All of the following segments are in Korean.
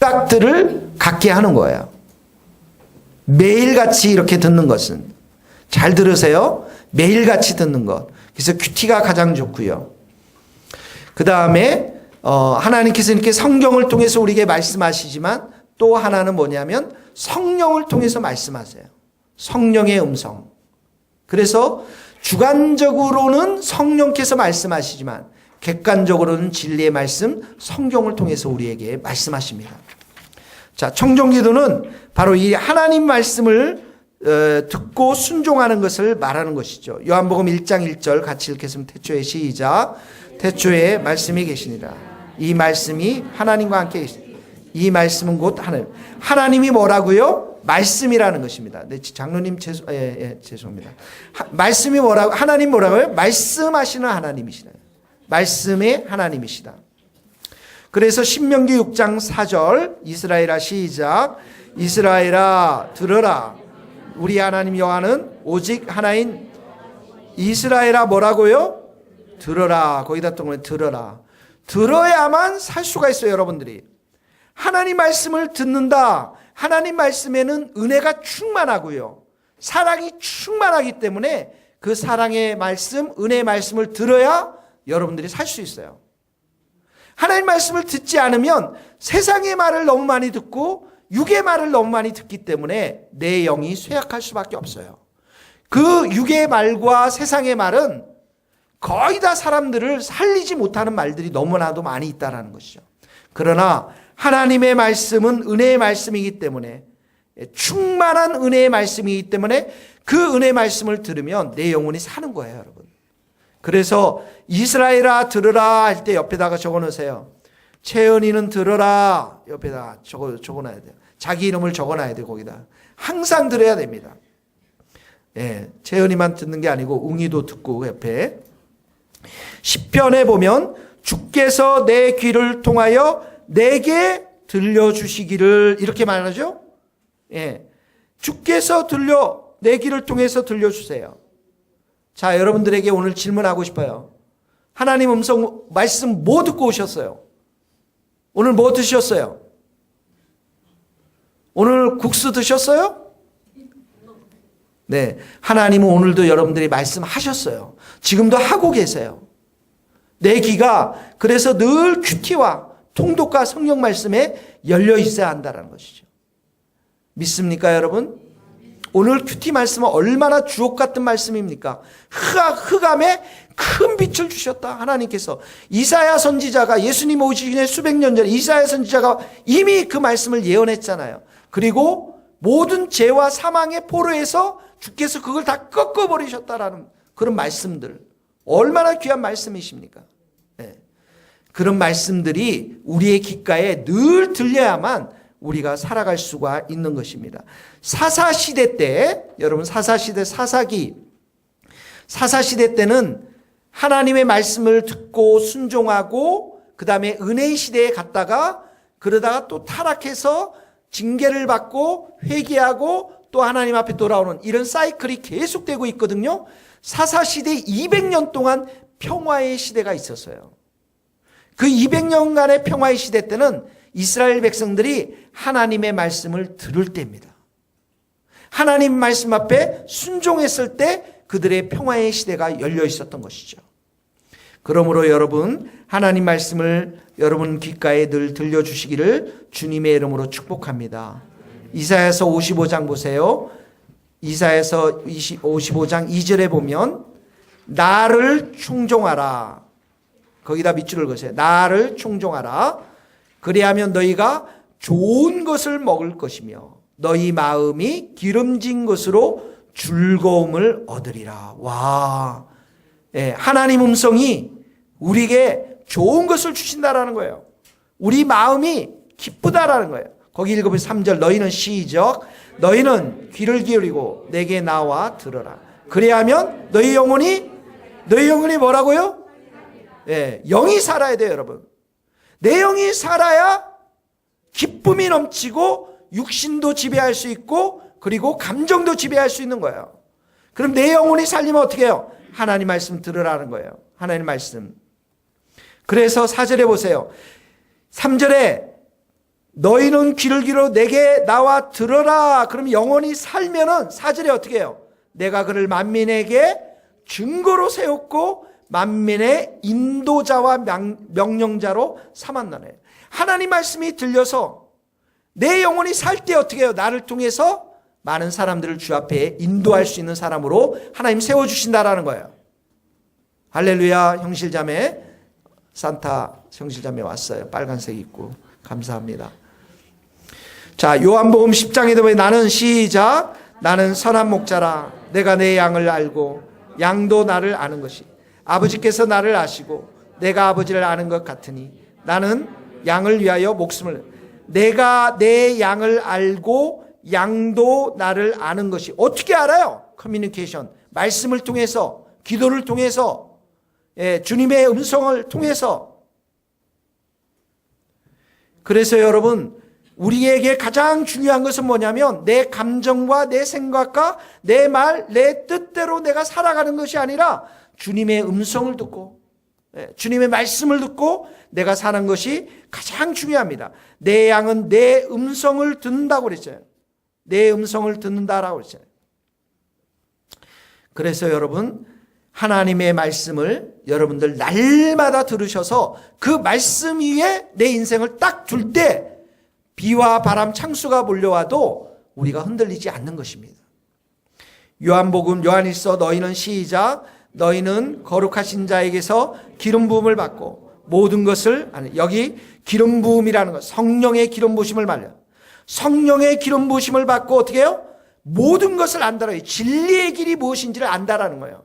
생각들을 갖게 하는 거예요. 매일같이 이렇게 듣는 것은 잘 들으세요. 매일같이 듣는 것. 그래서 큐티가 가장 좋고요. 그 다음에 어, 하나님께서 이렇게 성경을 통해서 우리에게 말씀하시지만 또 하나는 뭐냐면 성령을 통해서 말씀하세요. 성령의 음성. 그래서 주관적으로는 성령께서 말씀하시지만 객관적으로는 진리의 말씀, 성경을 통해서 우리에게 말씀하십니다. 자, 청정기도는 바로 이 하나님 말씀을 어, 듣고 순종하는 것을 말하는 것이죠. 요한복음 1장 1절 같이 읽겠습니다. 태초에 시작. 태초에 말씀이 계시니라. 이 말씀이 하나님과 함께 계시니 이 말씀은 곧 하나님. 하나님이 뭐라고요? 말씀이라는 것입니다. 네, 장로님 죄송, 예, 예, 죄송합니다. 하, 말씀이 뭐라고, 하나님 뭐라고요? 말씀하시는 하나님이시다. 말씀의 하나님이시다. 그래서 신명기 6장 4절 이스라엘아 시작. 이스라엘아 들어라. 우리 하나님 여호와는 오직 하나인 이스라엘아 뭐라고요? 들어라. 거기다 동그란 들어라. 들어야만 살 수가 있어요 여러분들이. 하나님 말씀을 듣는다. 하나님 말씀에는 은혜가 충만하고요. 사랑이 충만하기 때문에 그 사랑의 말씀 은혜의 말씀을 들어야 여러분들이 살 수 있어요 하나님 말씀을 듣지 않으면 세상의 말을 너무 많이 듣고 육의 말을 너무 많이 듣기 때문에 내 영이 쇠약할 수밖에 없어요. 그 육의 말과 세상의 말은 거의 다 사람들을 살리지 못하는 말들이 너무나도 많이 있다라는 것이죠. 그러나 하나님의 말씀은 은혜의 말씀이기 때문에 충만한 은혜의 말씀이기 때문에 그 은혜의 말씀을 들으면 내 영혼이 사는 거예요, 여러분. 그래서 이스라엘아 들으라 할 때 옆에다가 적어 놓으세요. 채연이는 들어라 옆에다 적어 적어 놔야 돼요. 자기 이름을 적어 놔야 돼요, 거기다. 항상 들어야 됩니다. 예, 채연이만 듣는 게 아니고 웅이도 듣고 옆에 10편에 보면 주께서 내 귀를 통하여 내게 들려 주시기를 이렇게 말하죠? 예. 주께서 들려 내 귀를 통해서 들려 주세요. 자, 여러분들에게 오늘 질문하고 싶어요. 하나님 음성 말씀 뭐 듣고 오셨어요? 오늘 뭐 드셨어요? 오늘 국수 드셨어요? 네. 하나님은 오늘도 여러분들이 말씀하셨어요. 지금도 하고 계세요. 내 귀가 그래서 늘 큐티와 통독과 성령 말씀에 열려 있어야 한다는 것이죠. 믿습니까, 여러분? 오늘 큐티 말씀은 얼마나 주옥 같은 말씀입니까? 흑암, 흑암에 큰 빛을 주셨다. 하나님께서. 이사야 선지자가 예수님 오시기 전에 수백 년 전에 이사야 선지자가 이미 그 말씀을 예언했잖아요. 그리고 모든 죄와 사망의 포로에서 주께서 그걸 다 꺾어 버리셨다라는 그런 말씀들. 얼마나 귀한 말씀이십니까? 네. 그런 말씀들이 우리의 귓가에 늘 들려야만 우리가 살아갈 수가 있는 것입니다. 사사시대 때, 여러분 사사시대 사사기, 사사시대 때는 하나님의 말씀을 듣고 순종하고 그 다음에 은혜의 시대에 갔다가 그러다가 또 타락해서 징계를 받고 회개하고 또 하나님 앞에 돌아오는 이런 사이클이 계속되고 있거든요. 사사시대 200년 동안 평화의 시대가 있었어요. 그 200년간의 평화의 시대 때는 이스라엘 백성들이 하나님의 말씀을 들을 때입니다. 하나님 말씀 앞에 순종했을 때 그들의 평화의 시대가 열려 있었던 것이죠. 그러므로 여러분, 하나님 말씀을 여러분 귓가에 늘 들려주시기를 주님의 이름으로 축복합니다. 이사야서 55장 보세요. 이사야서 55장 2절에 보면 나를 충종하라. 거기다 밑줄을 그으세요. 나를 충종하라. 그리하면 너희가 좋은 것을 먹을 것이며 너희 마음이 기름진 것으로 즐거움을 얻으리라. 와. 예, 하나님 음성이 우리에게 좋은 것을 주신다라는 거예요. 우리 마음이 기쁘다라는 거예요. 거기 읽어보면 3절 너희는 시적 너희는 귀를 기울이고 내게 나와 들어라. 그래야면 너희 영혼이 너희 영혼이 뭐라고요? 예, 영이 살아야 돼요, 여러분. 내 영이 살아야 기쁨이 넘치고 육신도 지배할 수 있고 그리고 감정도 지배할 수 있는 거예요. 그럼 내 영혼이 살리면 어떻게 해요? 하나님 말씀 들으라는 거예요. 하나님 말씀. 그래서 4절에 보세요. 3절에 너희는 귀를 기울여 내게 나와 들어라. 그럼 영원히 살면은 사절에 어떻게 해요? 내가 그를 만민에게 증거로 세웠고 만민의 인도자와 명- 명령자로 삼았나네. 하나님 말씀이 들려서 내 영혼이 살 때 어떻게 해요? 나를 통해서 많은 사람들을 주 앞에 인도할 수 있는 사람으로 하나님 세워주신다라는 거예요. 할렐루야, 형실자매. 산타 형실자매 왔어요. 빨간색 입고. 감사합니다. 자, 요한복음 10장에 보면 나는 시작. 나는 선한 목자라. 내가 내 양을 알고 양도 나를 아는 것이. 아버지께서 나를 아시고 내가 아버지를 아는 것 같으니 나는 양을 위하여 목숨을 내가 내 양을 알고 양도 나를 아는 것이 어떻게 알아요? 커뮤니케이션 말씀을 통해서 기도를 통해서 예, 주님의 음성을 통해서 그래서 여러분 우리에게 가장 중요한 것은 뭐냐면 내 감정과 내 생각과 내 말, 내 뜻대로 내가 살아가는 것이 아니라 주님의 음성을 듣고 예, 주님의 말씀을 듣고 내가 사는 것이 가장 중요합니다. 내 양은 내 음성을 듣는다고 그랬어요. 내 음성을 듣는다라고 그랬어요. 그래서 여러분 하나님의 말씀을 여러분들 날마다 들으셔서 그 말씀 위에 내 인생을 딱 둘 때 비와 바람 창수가 몰려와도 우리가 흔들리지 않는 것입니다. 요한복음 요한일서 너희는 시작 너희는 거룩하신 자에게서 기름 부음을 받고 모든 것을 여기 기름 부음이라는 것 성령의 기름 부심을 말려 성령의 기름 부심을 받고 어떻게 해요? 모든 것을 안다라요. 진리의 길이 무엇인지를 안다라는 거예요.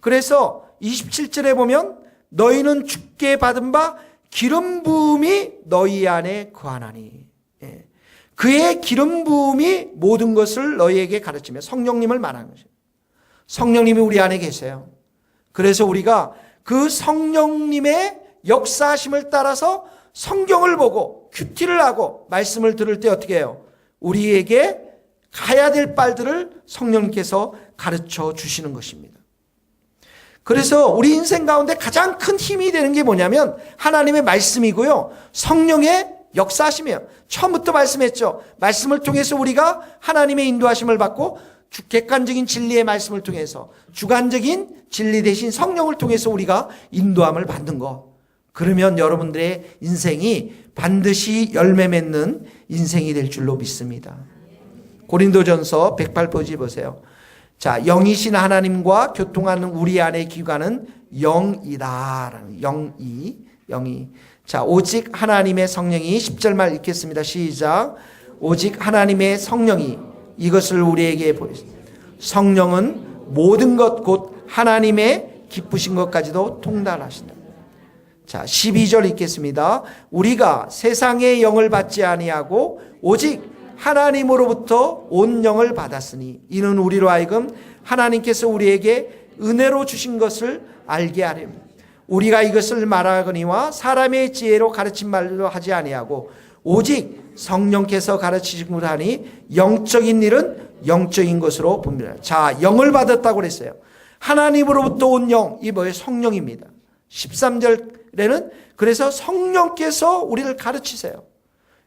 그래서 27절에 보면 너희는 죽게 받은 바 기름 부음이 너희 안에 거하나니 예. 그의 기름 부음이 모든 것을 너희에게 가르치며 성령님을 말하는 것이에요. 성령님이 우리 안에 계세요. 그래서 우리가 그 성령님의 역사하심을 따라서 성경을 보고 큐티를 하고 말씀을 들을 때 어떻게 해요? 우리에게 가야 될 빨들을 성령님께서 가르쳐 주시는 것입니다. 그래서 우리 인생 가운데 가장 큰 힘이 되는 게 뭐냐면 하나님의 말씀이고요. 성령의 역사하심이에요. 처음부터 말씀했죠. 말씀을 통해서 우리가 하나님의 인도하심을 받고 주 객관적인 진리의 말씀을 통해서 주관적인 진리 대신 성령을 통해서 우리가 인도함을 받는 것. 그러면 여러분들의 인생이 반드시 열매 맺는 인생이 될 줄로 믿습니다. 고린도전서 108페이지 보세요. 자, 영이신 하나님과 교통하는 우리 안의 기관은 영이다라는 영이 영이. 자, 오직 하나님의 성령이 10절 말 읽겠습니다. 시작. 오직 하나님의 성령이 이것을 우리에게 보였습니다. 성령은 모든 것 곧 하나님의 기쁘신 것까지도 통달하신다. 자, 12절 읽겠습니다. 우리가 세상의 영을 받지 아니하고 오직 하나님으로부터 온 영을 받았으니 이는 우리로 하여금 하나님께서 우리에게 은혜로 주신 것을 알게 하렵니다. 우리가 이것을 말하거니와 사람의 지혜로 가르친 말로 하지 아니하고 오직 성령께서 가르치신 것 하니 영적인 일은 영적인 것으로 봅니다. 자, 영을 받았다고 그랬어요. 하나님으로부터 온 영, 이 뭐예요? 성령입니다. 13절에는 그래서 성령께서 우리를 가르치세요.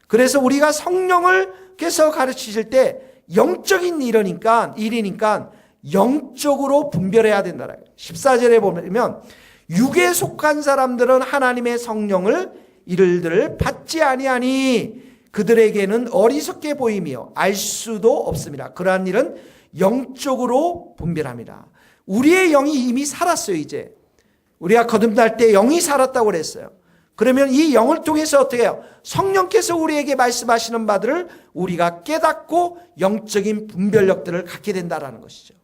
그래서 우리가 성령을께서 가르치실 때 영적인 일이니까 일이니까 영적으로 분별해야 된다라. 14절에 보면 육에 속한 사람들은 하나님의 성령을 이를들 받지 아니하니 그들에게는 어리석게 보이며 알 수도 없습니다. 그러한 일은 영적으로 분별합니다. 우리의 영이 이미 살았어요, 이제. 우리가 거듭날 때 영이 살았다고 그랬어요. 그러면 이 영을 통해서 어떻게 해요? 성령께서 우리에게 말씀하시는 바들을 우리가 깨닫고 영적인 분별력들을 갖게 된다라는 것이죠.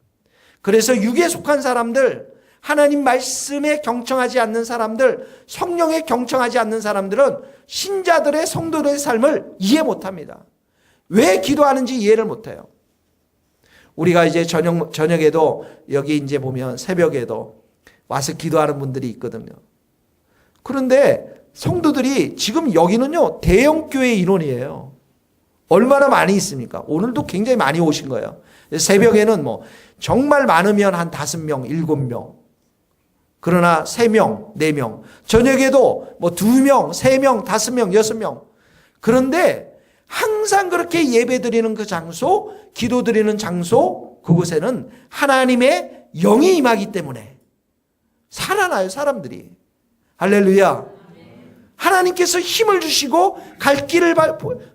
그래서 육에 속한 사람들, 하나님 말씀에 경청하지 않는 사람들, 성령에 경청하지 않는 사람들은 신자들의 성도들의 삶을 이해 못 합니다. 왜 기도하는지 이해를 못 해요. 우리가 이제 저녁, 저녁에도 여기 이제 보면 새벽에도 와서 기도하는 분들이 있거든요. 그런데 성도들이 지금 여기는요, 대형교회 인원이에요. 얼마나 많이 있습니까? 오늘도 굉장히 많이 오신 거예요. 새벽에는 뭐, 정말 많으면 한 다섯 명, 일곱 명. 그러나 세 명, 네 명. 저녁에도 뭐두 명, 세 명, 다섯 명, 여섯 명. 그런데 항상 그렇게 예배 드리는 그 장소, 기도 드리는 장소, 그곳에는 하나님의 영이 임하기 때문에 살아나요, 사람들이. 할렐루야. 하나님께서 힘을 주시고 갈 길을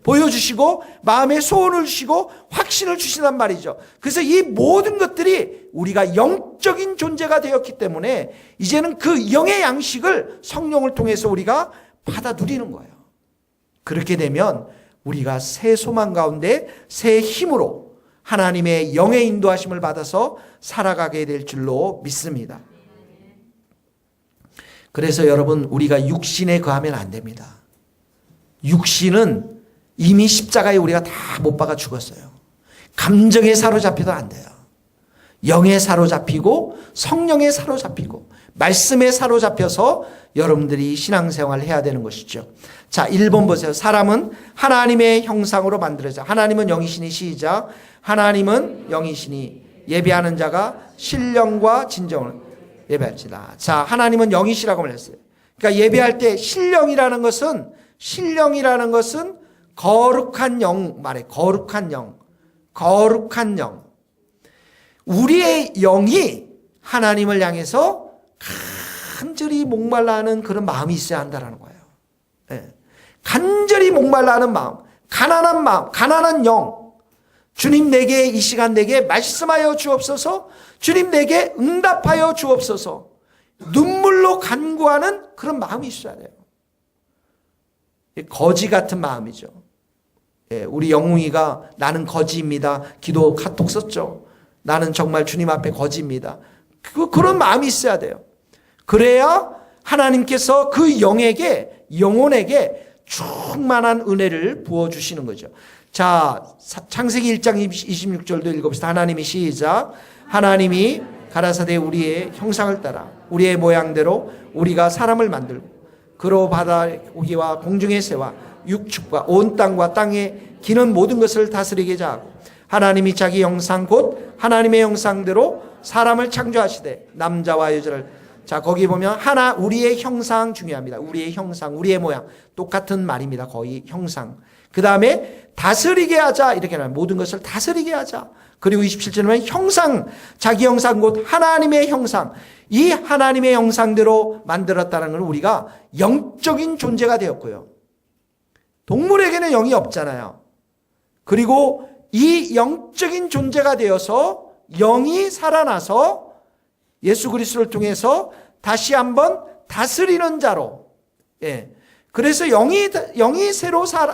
보여주시고 마음의 소원을 주시고 확신을 주신단 말이죠. 그래서 이 모든 것들이 우리가 영적인 존재가 되었기 때문에 이제는 그 영의 양식을 성령을 통해서 우리가 받아 누리는 거예요. 그렇게 되면 우리가 새 소망 가운데 새 힘으로 하나님의 영의 인도하심을 받아서 살아가게 될 줄로 믿습니다. 그래서 여러분 우리가 육신에 거하면 안 됩니다. 육신은 이미 십자가에 우리가 다 못 박아 죽었어요. 감정에 사로잡혀도 안 돼요. 영에 사로잡히고 성령에 사로잡히고 말씀에 사로잡혀서 여러분들이 신앙생활을 해야 되는 것이죠. 자, 1번 보세요. 사람은 하나님의 형상으로 만들어져. 하나님은 영이시니 시작. 하나님은 영이시니 예배하는 자가 신령과 진정을 예배할지다. 자, 하나님은 영이시라고 말했어요. 그러니까 예배할 때 신령이라는 것은 신령이라는 것은 거룩한 영 말해. 거룩한 영. 거룩한 영. 우리의 영이 하나님을 향해서 간절히 목말라 하는 그런 마음이 있어야 한다는 거예요. 예. 간절히 목말라 하는 마음, 가난한 마음, 가난한 영. 주님 내게 이 시간 내게 말씀하여 주옵소서. 주님 내게 응답하여 주옵소서. 눈물로 간구하는 그런 마음이 있어야 돼요. 거지 같은 마음이죠. 예, 우리 영웅이가 나는 거지입니다. 기도 카톡 썼죠. 나는 정말 주님 앞에 거지입니다. 그, 그런 마음이 있어야 돼요. 그래야 하나님께서 그 영에게, 영혼에게 충만한 은혜를 부어주시는 거죠. 자, 사- 창세기 1장 26절도 읽어봅시다. 하나님이 시작. 하나님이 가라사대 우리의 형상을 따라 우리의 모양대로 우리가 사람을 만들고 그로 바다 고기와 공중의 새와 육축과 온 땅과 땅에 기는 모든 것을 다스리게 자 하고 하나님이 자기 형상 곧 하나님의 형상대로 사람을 창조하시되 남자와 여자를 자 거기 보면 하나 우리의 형상 중요합니다. 우리의 형상, 우리의 모양 똑같은 말입니다. 거의 형상. 그 다음에 다스리게 하자 이렇게 나와요. 모든 것을 다스리게 하자. 그리고 27절에 보면 형상, 자기 형상 곧 하나님의 형상. 이 하나님의 형상대로 만들었다는 걸 우리가 영적인 존재가 되었고요. 동물에게는 영이 없잖아요. 그리고 이 영적인 존재가 되어서 영이 살아나서 예수 그리스도를 통해서 다시 한번 다스리는 자로. 예. 그래서 영이 영이 새로 살,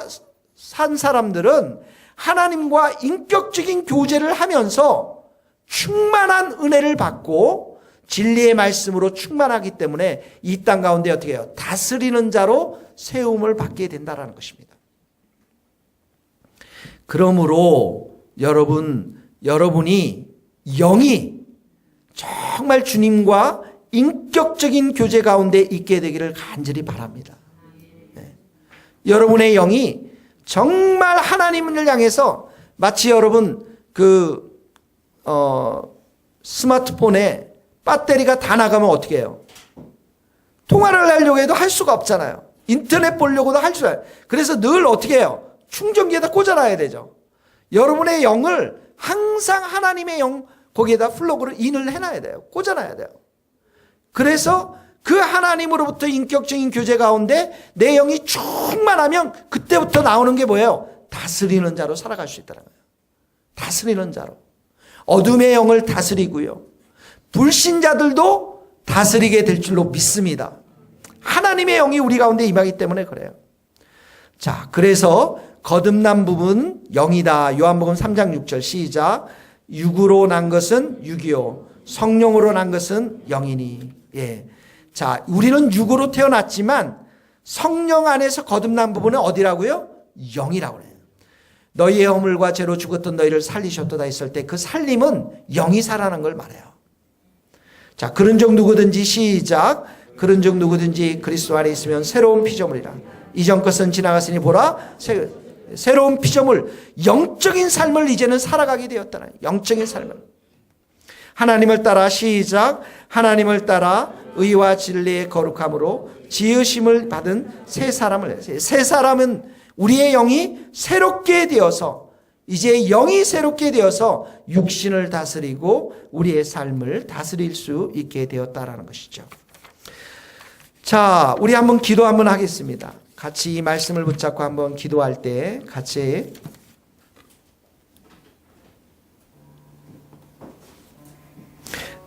산 사람들은 하나님과 인격적인 교제를 하면서 충만한 은혜를 받고 진리의 말씀으로 충만하기 때문에 이 땅 가운데 어떻게 해요? 다스리는 자로 세움을 받게 된다라는 것입니다. 그러므로 여러분 여러분이 영이 정말 주님과 인격적인 교제 가운데 있게 되기를 간절히 바랍니다. 네. 여러분의 영이 정말 하나님을 향해서 마치 여러분 그 어, 스마트폰에 배터리가 다 나가면 어떻게 해요? 통화를 하려고 해도 할 수가 없잖아요. 인터넷 보려고도 할 수가 없어요. 그래서 늘 어떻게 해요? 충전기에다 꽂아놔야 되죠. 여러분의 영을 항상 하나님의 영 거기에다 플러그를 인을 해놔야 돼요. 꽂아놔야 돼요. 그래서 그 하나님으로부터 인격적인 교제 가운데 내 영이 충만하면 그때부터 나오는 게 뭐예요? 다스리는 자로 살아갈 수 있다는 거예요. 다스리는 자로. 어둠의 영을 다스리고요. 불신자들도 다스리게 될 줄로 믿습니다. 하나님의 영이 우리 가운데 임하기 때문에 그래요. 자, 그래서 거듭난 부분 영이다. 요한복음 3장 6절 시작. 육으로 난 것은 육이요. 성령으로 난 것은 영이니. 예. 자, 우리는 육으로 태어났지만 성령 안에서 거듭난 부분은 어디라고요? 영이라고 그래요. 너희의 허물과 죄로 죽었던 너희를 살리셨도다 했을 때 그 살림은 영이 살아난 걸 말해요. 자, 그런 적 누구든지 시작. 그런 적 누구든지 그리스도 안에 있으면 새로운 피조물이라. 이전 것은 지나갔으니 보라. 새, 새로운 피조물, 영적인 삶을 이제는 살아가게 되었다는 영적인 삶을. 하나님을 따라 시작. 하나님을 따라 의와 진리의 거룩함으로 지으심을 받은 새 사람을 새 사람은 우리의 영이 새롭게 되어서 이제 영이 새롭게 되어서 육신을 다스리고 우리의 삶을 다스릴 수 있게 되었다라는 것이죠. 자, 우리 한번 기도 한번 하겠습니다. 같이 이 말씀을 붙잡고 한번 기도할 때 같이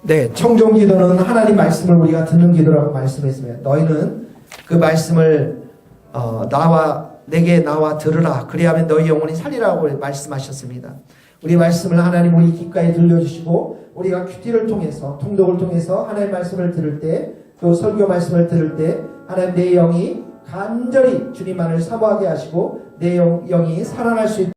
네, 청종 기도는 하나님 말씀을 우리가 듣는 기도라고 말씀했으면 너희는 그 말씀을 어, 나와 내게 나와 들으라. 그리하면 너희 영혼이 살리라고 말씀하셨습니다. 우리 말씀을 하나님 우리 귓가에 들려주시고 우리가 큐티를 통해서 통독을 통해서 하나님 말씀을 들을 때 또 설교 말씀을 들을 때 하나님 내 영이 간절히 주님만을 사모하게 하시고 내 영, 영이 살아날 수 있도록